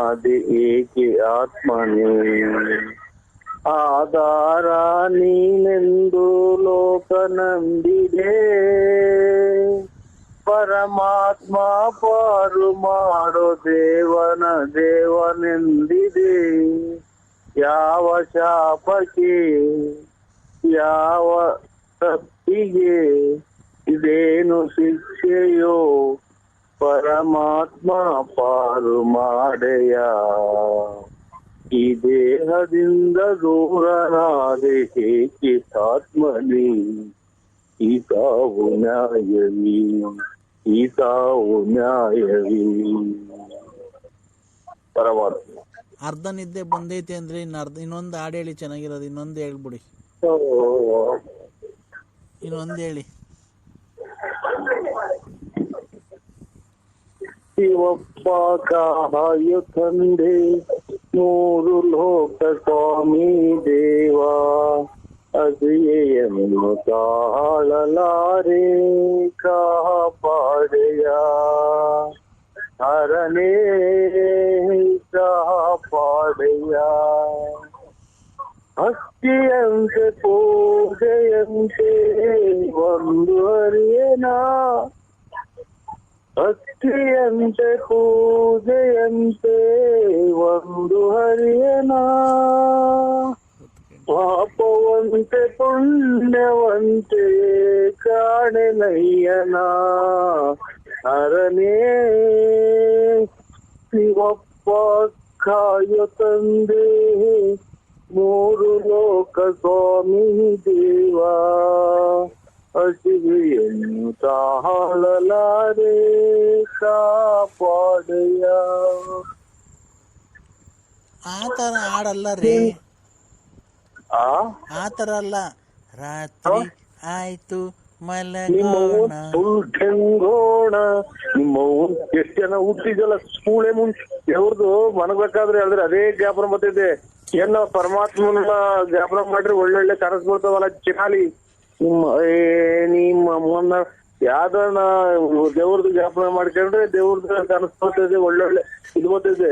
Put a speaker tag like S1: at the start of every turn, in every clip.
S1: ಅದೇ ಏಕೆ ಆತ್ಮನೇ? ಆಧಾರ ನೀನೆಂದು ಲೋಕ ನಂಬಿದೆ ಪರಮಾತ್ಮ ಪಾರು ಮಾಡೋ ದೇವನ ದೇವನೆಂದಿದೆ. ಯಾವ ಶಾಪಕ್ಕೆ? ಯಾವ ತಪ್ಪಿಗೆ? ಇದೇನು ಶಿಕ್ಷೆಯೋ? ಪರಮಾತ್ಮ ಪಾರು ಮಾಡೆಯ. ಈ ದೇಹದಿಂದ ದೂರನಾದೆ ಹೇಗೆ ಆತ್ಮನಿ? ಈ ತಾವು ನ್ಯಾಯವಿ? ಈ ತಾವು ನ್ಯಾಯವಿ? ಪರಮಾತ್ಮ.
S2: ಅರ್ಧ ನಿದ್ದೆ ಬಂದೈತೆ ಅಂದ್ರೆ ಇನ್ನು ಅರ್ಧ ಇನ್ನೊಂದು ಹಾಡು ಹೇಳಿ ಚೆನ್ನಾಗಿರೋದು ಇನ್ನೊಂದು ಹೇಳ್ಬಿಡಿ.
S1: ಓ,
S2: ಇನ್ನೊಂದು ಹೇಳಿ.
S1: ಶಿವಪ್ಪ ಕಾಯು ತಂದೆ ಮೂರು ಲೋಕ ಸ್ವಾಮಿ ದೇವ ಅದಿಯನ್ನು ತಾಳಲಾರೆ ಕಾಪಾಡೆಯ ಹರನೇ ಕಾಪಾಡೆಯ ಭಕ್ತಿಯಂತೆ ಪೂಜೆಯಂತೆ ಒಂದು ಹರಿಯನಾ ಭಕ್ತಿಯಂತೆ ಪೂಜೆಯಂತೆ ಒಂದು ಹರಿಯನ ಪಾಪವಂತೆ ಪುಣ್ಯವಂತೆ ಕಾಣೆನಯ್ಯನ ಹರನೇ ಶಿವಪ್ಪ ಕಾಯ ತಂದೆ ಮೂರು ಲೋಕ ಸ್ವಾಮಿ ದೇವ ಹಸಿವೆಯನ್ನು ತಾಳಲಾರೆ ಕಾಪಾಡೆಯ
S2: ಆ ಥರ ಹಾಡಲ್ಲ ರೀ.
S1: ಆ?
S2: ಆ ಥರ ಅಲ್ಲ. ರಾತ್ರಿ ಆಯ್ತು ಮಲಗೋಣ
S1: ನಿಮ್ಮ ಎಷ್ಟು ಜನ ಹುಟ್ಟಿದಲ್ಲ ಸ್ಕೂಲೇ ಮುಂಚೆ ಎವ್ರದು ಮನಬೇಕಾದ್ರೆ ಅಂದ್ರೆ ಅದೇ ಜ್ಞಾಪನ ಬರ್ತೈತೆ ಏನೋ ಪರಮಾತ್ಮನ ಜ್ಞಾಪನ ಮಾಡ್ರಿ ಒಳ್ಳೊಳ್ಳೆ ಕನಸು ಬರ್ತಾವಲ್ಲ ಚಿನಾಲಿ ನಿಮ್ಮ ನಿಮ್ಮ ಅಮ್ಮನ ಯಾವ್ದನ್ನ ದೇವ್ರದ್ದು ಜ್ಞಾಪನ ಮಾಡ್ಕೊಂಡ್ರೆ ದೇವ್ರದ್ದು ಕನಸ್ಕೊತಿದೆ ಒಳ್ಳೊಳ್ಳೆ ಇದು ಗೊತ್ತಿದೆ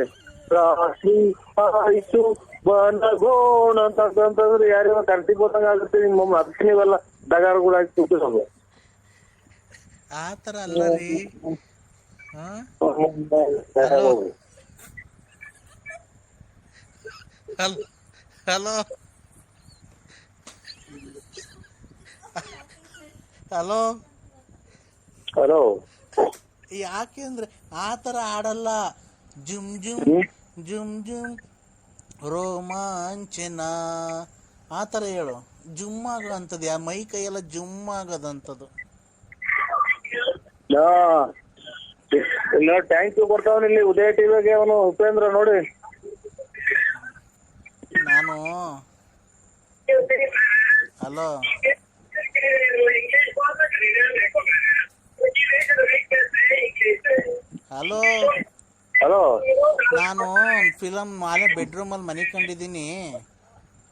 S1: ಆಯ್ತು ಬನಗೋಣ ಅಂತ ಅಂತಂದ್ರೆ ಯಾರ್ಯಾವ ಕನಸಿಗೆ ಗೊತ್ತಂಗ ಆಗುತ್ತೆ. ನಿಮ್ಮ ಅದಕ್ಕೆ ನೀವೆಲ್ಲ ಡಗಾರಗಳು ಹಾಕಿ ತುಟ್ಟಿಸೋದು
S2: ಆ ಥರ ಅಲ್ಲ ರೀ. Hello hello. ಹಲೋ
S1: ಹಲೋ
S2: ಯಾಕೆ ಅಂದ್ರೆ ಆ ಥರ ಆಡಲ್ಲ ಜುಮ್ ಜುಮ್ ಜುಮ್ ಜುಮ್ ರೋಮಾಂಚನ. ಆ ಥರ ಹೇಳು. ಜುಮ್ ಆಗೋ ಅಂಥದ್ದು ಯಾ ಮೈ ಕೈಯೆಲ್ಲ ಜುಮ್ ಆಗೋದಂಥದ್ದು.
S1: ಇಲ್ಲ ಟ್ಯಾಂಕ್ ಕೊಡ್ತಾವನ ಇಲ್ಲಿ ಉದಯ ಟಿವಿಗೆ ಅವನು ಉಪೇಂದ್ರ ನೋಡಿ.
S2: ನಾನು? ಹಲೋ ಹಲೋ
S1: ಹಲೋ
S2: ನಾನು ಫಿಲಮ್ ಮಾಲೆ ಬೆಡ್ರೂಮಲ್ಲಿ ಮನೆ ಕಂಡಿದ್ದೀನಿ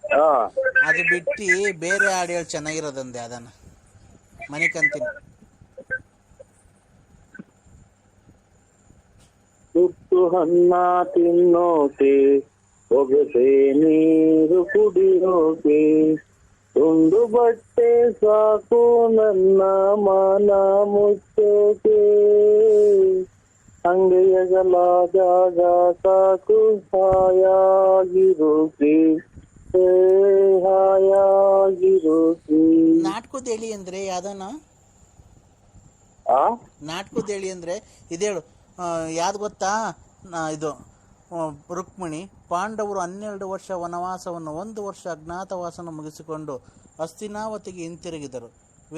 S1: ಹಾ
S2: ಅದು ಬಿಟ್ಟು ಬೇರೆ ಹಾಡು ಹೇಳಿ ಚೆನ್ನಾಗಿರೋದಂದೆ ಅದನ್ನ ಮನೆ ಕಂತೀನಿ
S1: ತುತ್ತು ಹನ್ನ ತಿನ್ನೋಕೆ ಒಗಸೆ ನೀರು ಕುಡಿಯೋಕೆ ತುಂಡು ಬಟ್ಟೆ ಸಾಕು ನನ್ನ ಮನ ಮುಚ್ಚೋಕೆ ಅಂಗೈಯಗಲ ಜಾಗ ಸಾಕು ಹಾಯಾಗಿರೋಕೆ ಏ,
S2: ನಾಟ್ಕೋದೇಳಿ ಅಂದ್ರೆ ಯಾವ್ದನ?
S1: ಹಾ
S2: ನಾಟಕದ ಹೇಳಿ ಅಂದ್ರೆ ಇದೇಳು ಯಾವ್ದು ಗೊತ್ತಾ? ಇದು ರುಕ್ಮಿಣಿ ಪಾಂಡವರು ಹನ್ನೆರಡು ವರ್ಷ ವನವಾಸವನ್ನು ಒಂದು ವರ್ಷ ಅಜ್ಞಾತವಾಸನ ಮುಗಿಸಿಕೊಂಡು ಅಸ್ತಿನಾವತಿಗೆ ಹಿಂತಿರುಗಿದರು.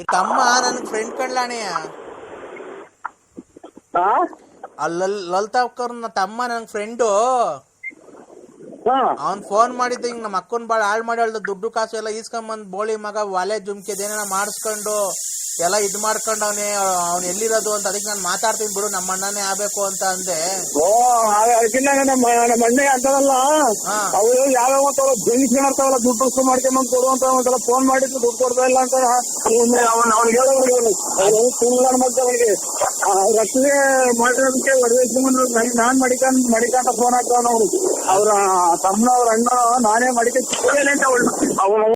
S2: ತಮ್ಮ ನನ್ನ ಫ್ರೆಂಡ್ ಕಣ್ಲಾಣೆಯ ಅಲ್ಲಿ ಲಲಿತಾಕರ್ನ ತಮ್ಮ ನನ್ ಫ್ರೆಂಡು ಅವ್ನ್ ಫೋನ್ ಮಾಡಿದ್ದ ಹಿಂಗ್ ನಮ್ಮ ಅಕ್ಕನ್ ಬಾಳ ಹಾಳ್ ಮಾಡಿ ಹೇಳ್ದ ದುಡ್ಡು ಕಾಸು ಎಲ್ಲ ಈಸ್ಕೊಂಬಂದ್ ಬೋಳಿ ಮಗ ಒಲೆ ಜುಮ್ಕಿದ್ ಏನೇನ ಮಾಡಿಸ್ಕೊಂಡು. ಎಲ್ಲ ಇದ್ ಮಾಡ್ಕೊಂಡವನೇ ಅವ್ನ್ ಎಲ್ಲಿರೋದು ಅಂತ ಅದಕ್ಕೆ ನಾನು ಮಾತಾಡ್ತೀನಿ ಬಿಡು ನಮ್ಮ ಅಣ್ಣನೇ ಆಗ್ಬೇಕು ಅಂತ ಅಂದೆ.
S1: ಓ ಅದಕ್ಕಿನ್ನ ನಮ್ಮ ನಮ್ಮ ಅಣ್ಣ ಅಂತಾರಲ್ಲ
S2: ಹಾ.
S1: ಅವ್ರು ಯಾವ್ಯಾವ ಬೆಂಗ್ಸ್ಕೊಂಡ್ತಾವಲ್ಲ ದುಡ್ಡು ಉಸ್ಕು ಮಾಡ್ಕೊಂಡ್ ಕೊಡುವಂತ ಒಂದ್ಸಲ ಫೋನ್ ಮಾಡಿದ್ರು ದುಡ್ಡು ಕೊಡ್ತಾ ಇಲ್ಲ ಅಂತ. ಅವನ್ ಅವ್ನಿಗೆ ಅವನು ಸುಳ್ಳು ಮತ್ತೆ ಅವನಿಗೆ ರಕ್ಷಣೆ ಮಾಡಿರೋದಕ್ಕೆ ಹೊಡೆದ ನಾನ್ ಮಡಿಕಂಡ್ ಮಡಿಕಾಂತ ಫೋನ್ ಹಾಕ್ತಾವ್ ಅವ್ರು ಅವ್ರ ತಮ್ಮನ ಅವ್ರ ಅಣ್ಣ ನಾನೇ ಮಡಿಕೆ ಅವನು